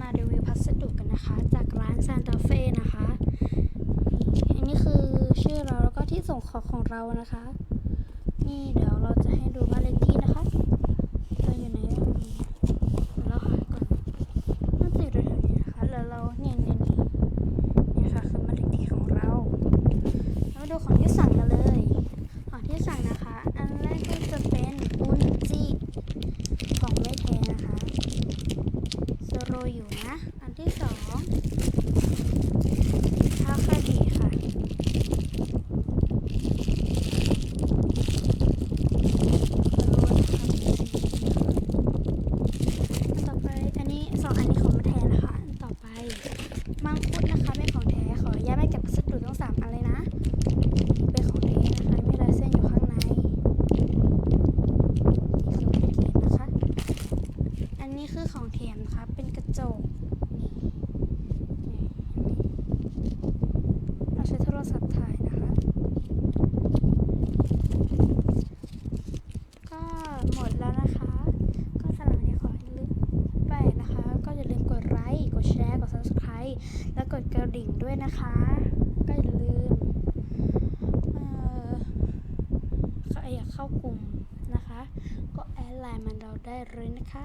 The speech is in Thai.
มารีวิวพัสดุกันนะคะ จากร้านซานตาเฟ่นะคะ อันนี้คือชื่อเราแล้วก็ที่ส่งของของเรานะคะ นี่เดี๋ยวเราจะให้ดูบ้านเลขที่นะคะเราอยู่ไหนเอ่ยเราหาก่อนน่าจะอยู่แถวๆนี้นะคะแล้วเราเนี่ยเนี่ยนี่นี่ค่ะคือบ้านเลขที่ของเราแล้วมาดูของที่สั่งกันเลย ของที่สั่งนะคะ อันแรกก็จะเป็นอุนจิกล่องไม่แท้นะคะโซโร อยู่นะ อันที่สองทาคาดีค่ะลดค่ะต่อไปอันนี้สองอันนี้ขอมาแทนะคะต่อไปมังคุดนะคะเป็นของแท้ขออนุญาตไม่เก็บพัสดุทั้งสามอันเลยนะ เป็นของแท้นะคะ มีลายเส้นอยู่ข้างใน นี่คือแพ็กเกจนะคะ อั นนี้คือของแถมนะคะเป็นกระจกเราใช้โทรศัพท์ถ่ายนะคะ ก็หมดแล้วนะคะ ก็สำหรับวันนี้ขอให้ลืมไปนะคะ ก็อย่าลืมกดไลค์ กดแชร์ กด subscribe แล้วกดกระดิ่งด้วยนะคะ ก็อย่าลืม เอ่อใครอยากเข้ากลุ่ม นะคะ ก็แอดไลน์มันเราได้เลยนะคะ